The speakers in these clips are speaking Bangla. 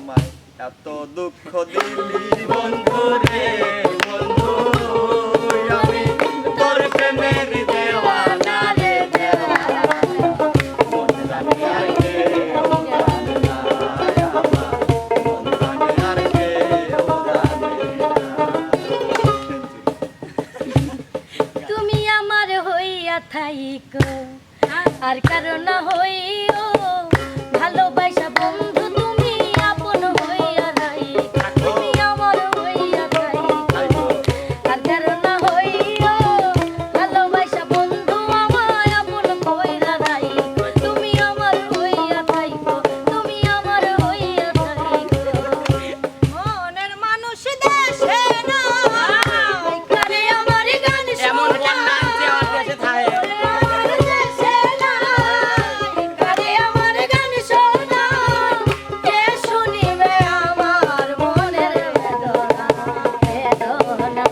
আমায় এত দুঃখ দিলি। বন্ধু রে বন্ধু আমি তোর প্রেমের দেওয়ানা রে তুমি আর কারণ হইও। ভালোবাসা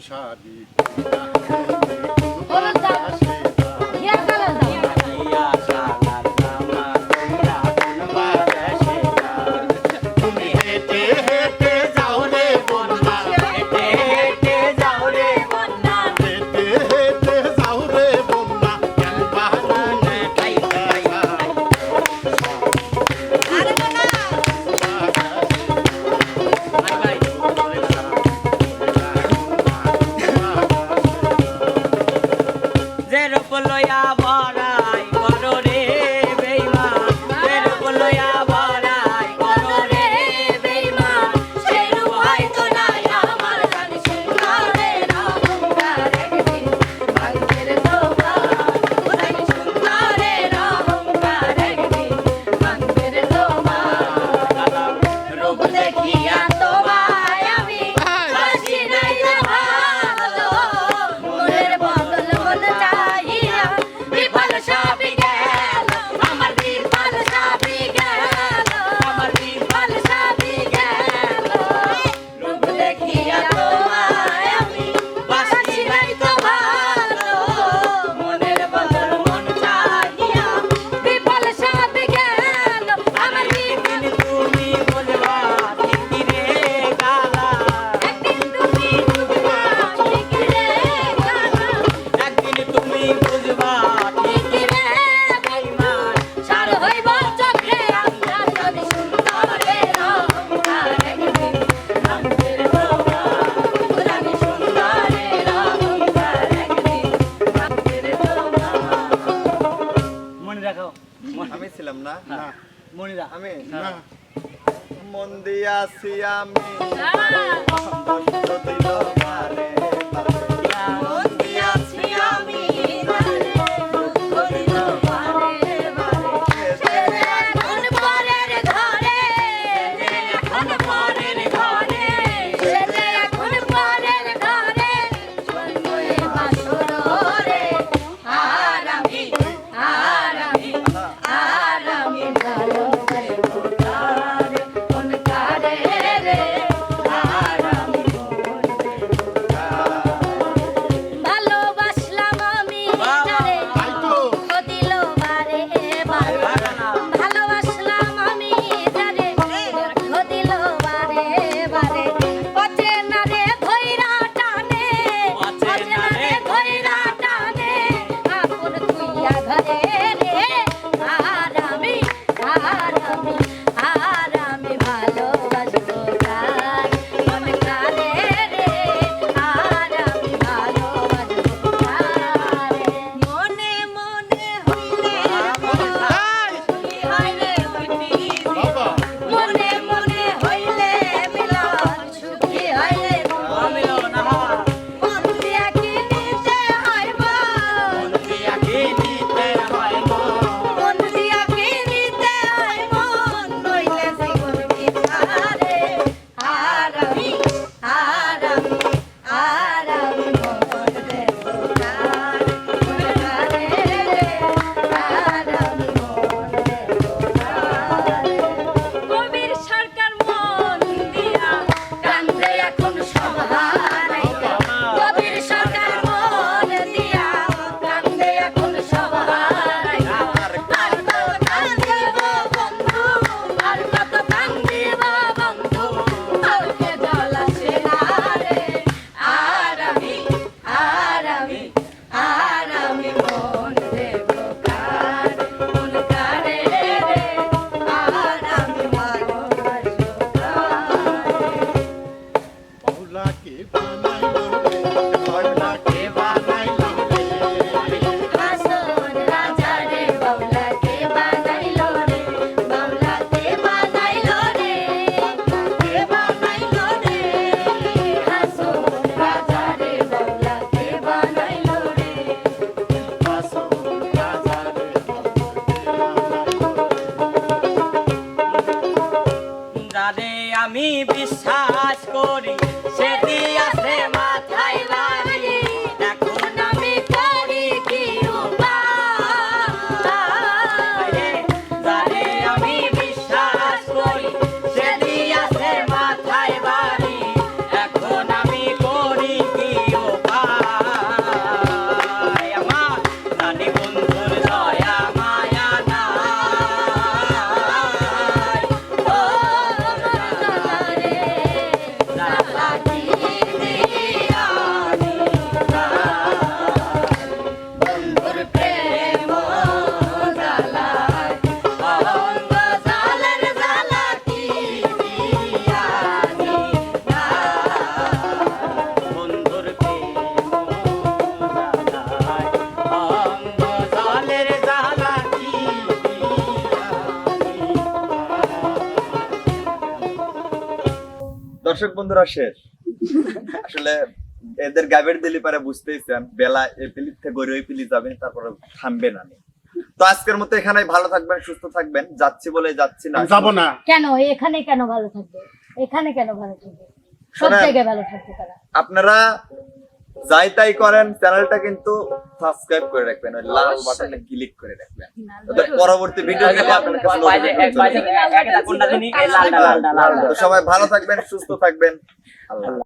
তুষারি Hallelujah. আছি আমি দিল মারে আমি বিশ্বাস করি। দর্শক বন্ধুরা শেষ। আসলে এদের গাবের দিলি পারে বুঝতেইছেন বেলা এ পিলির থেকে গড়ে ওই পিলি যাবেন তারপরে থামবেন না তো আজকের মতো এখানে ভালো থাকবেন সুস্থ থাকবেন। যাচ্ছি বলে যাচ্ছি না। যাব যাব না। কেন? এখানে কেন ভালো থাকবে? এখানে কেন ভালো থাকবে? সব জায়গায় ভালো থাকবে তারা। আপনারা যাই তাই করেন চ্যানেলটা কিন্তু সাবস্ক্রাইব করে রাখবেন ওই লাল বাটনে ক্লিক করে রাখবেন। তাহলে পরবর্তী ভিডিও আপনার কাছে সবাই ভালো থাকবেন সুস্থ থাকবেন। আল্লাহ।